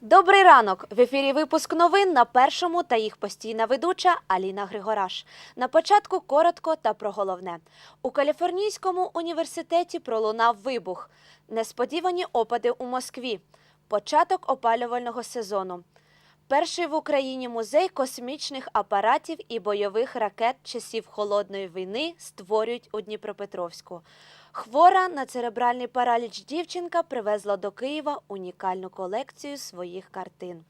Добрий ранок! В ефірі випуск новин на першому та їх постійна ведуча Аліна Григораш. На початку коротко та про головне. У Каліфорнійському університеті пролунав вибух. Несподівані опади у Москві. Початок опалювального сезону. Перший в Україні музей космічних апаратів і бойових ракет часів холодної війни створюють у Дніпропетровську. Хвора на церебральний параліч дівчинка привезла до Києва унікальну колекцію своїх картин.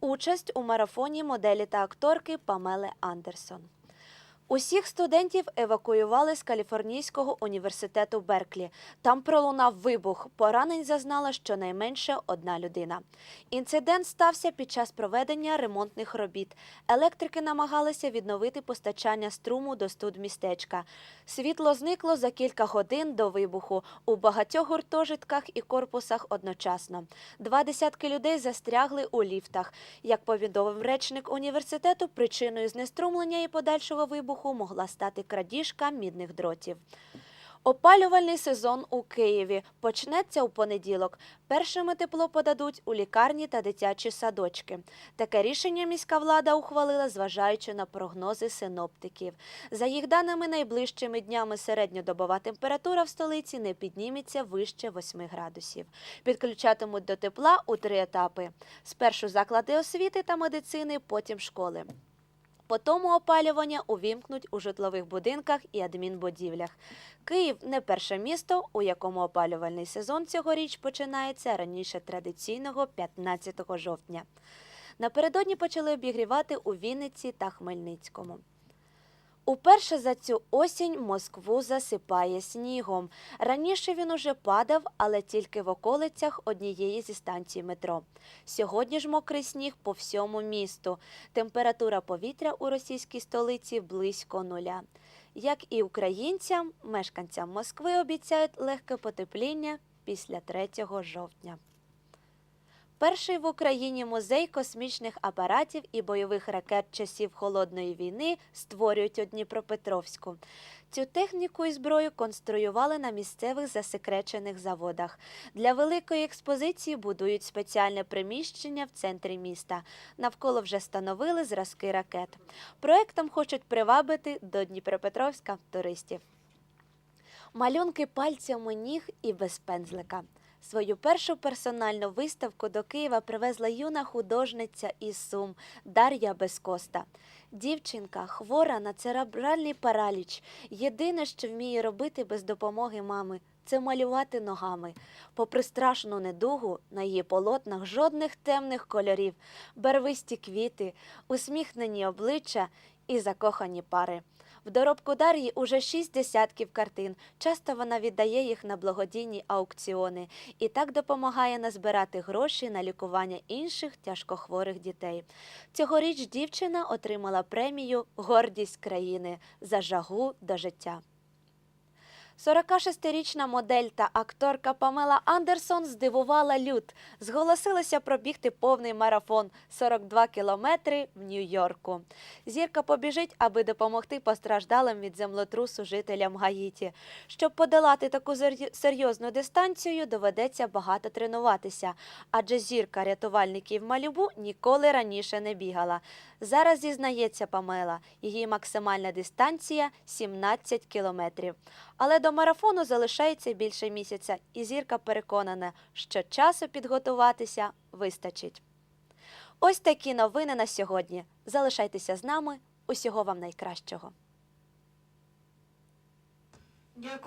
Участь у марафоні моделі та акторки Памели Андерсон. Усіх студентів евакуювали з Каліфорнійського університету Берклі. Там пролунав вибух. Поранень зазнала щонайменше одна людина. Інцидент стався під час проведення ремонтних робіт. Електрики намагалися відновити постачання струму до студмістечка. Світло зникло за кілька годин до вибуху у багатьох гуртожитках і корпусах одночасно. Два десятки людей застрягли у ліфтах. Як повідомив речник університету, причиною знеструмлення і подальшого вибуху могла стати крадіжка мідних дротів. Опалювальний сезон у Києві почнеться у понеділок. Першими тепло подадуть у лікарні та дитячі садочки. Таке рішення міська влада ухвалила, зважаючи на прогнози синоптиків. За їх даними, найближчими днями середньодобова температура в столиці не підніметься вище 8 градусів. Підключатимуть до тепла у три етапи: спершу заклади освіти та медицини, потім школи. Потому опалювання увімкнуть у житлових будинках і адмінбудівлях. Київ не перше місто, у якому опалювальний сезон цьогоріч починається раніше традиційного 15 жовтня. Напередодні почали обігрівати у Вінниці та Хмельницькому. Уперше за цю осінь Москву засипає снігом. Раніше він уже падав, але тільки в околицях однієї зі станцій метро. Сьогодні ж мокрий сніг по всьому місту. Температура повітря у російській столиці близько нуля. Як і українцям, мешканцям Москви обіцяють легке потепління після 3 жовтня. Перший в Україні музей космічних апаратів і бойових ракет часів холодної війни створюють у Дніпропетровську. Цю техніку і зброю конструювали на місцевих засекречених заводах. Для великої експозиції будують спеціальне приміщення в центрі міста. Навколо вже встановили зразки ракет. Проектом хочуть привабити до Дніпропетровська туристів. Малюнки пальцями ніг і без пензлика. Свою першу персональну виставку до Києва привезла юна художниця із Сум Дар'я Безкоста. Дівчинка хвора на церебральний параліч. Єдине, що вміє робити без допомоги мами, це малювати ногами. Попри страшну недугу, на її полотнах жодних темних кольорів, барвисті квіти, усміхнені обличчя і закохані пари. В доробку Дар'ї уже шість десятків картин. Часто вона віддає їх на благодійні аукціони і так допомагає назбирати гроші на лікування інших тяжкохворих дітей. Цьогоріч дівчина отримала премію Гордість країни за жагу до життя. 46-річна модель та акторка Памела Андерсон здивувала люд. Зголосилася пробігти повний марафон 42 кілометри в Нью-Йорку. Зірка побіжить, аби допомогти постраждалим від землетрусу жителям Гаїті. Щоб подолати таку серйозну дистанцію, доведеться багато тренуватися, адже зірка рятувальників Малюбу ніколи раніше не бігала. Зараз зізнається Памела, її максимальна дистанція 17 кілометрів. Але до марафону залишається більше місяця, і зірка переконана, що часу підготуватися вистачить. Ось такі новини на сьогодні. Залишайтеся з нами. Усього вам найкращого. Дякую.